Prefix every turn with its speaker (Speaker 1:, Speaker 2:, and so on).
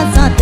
Speaker 1: azat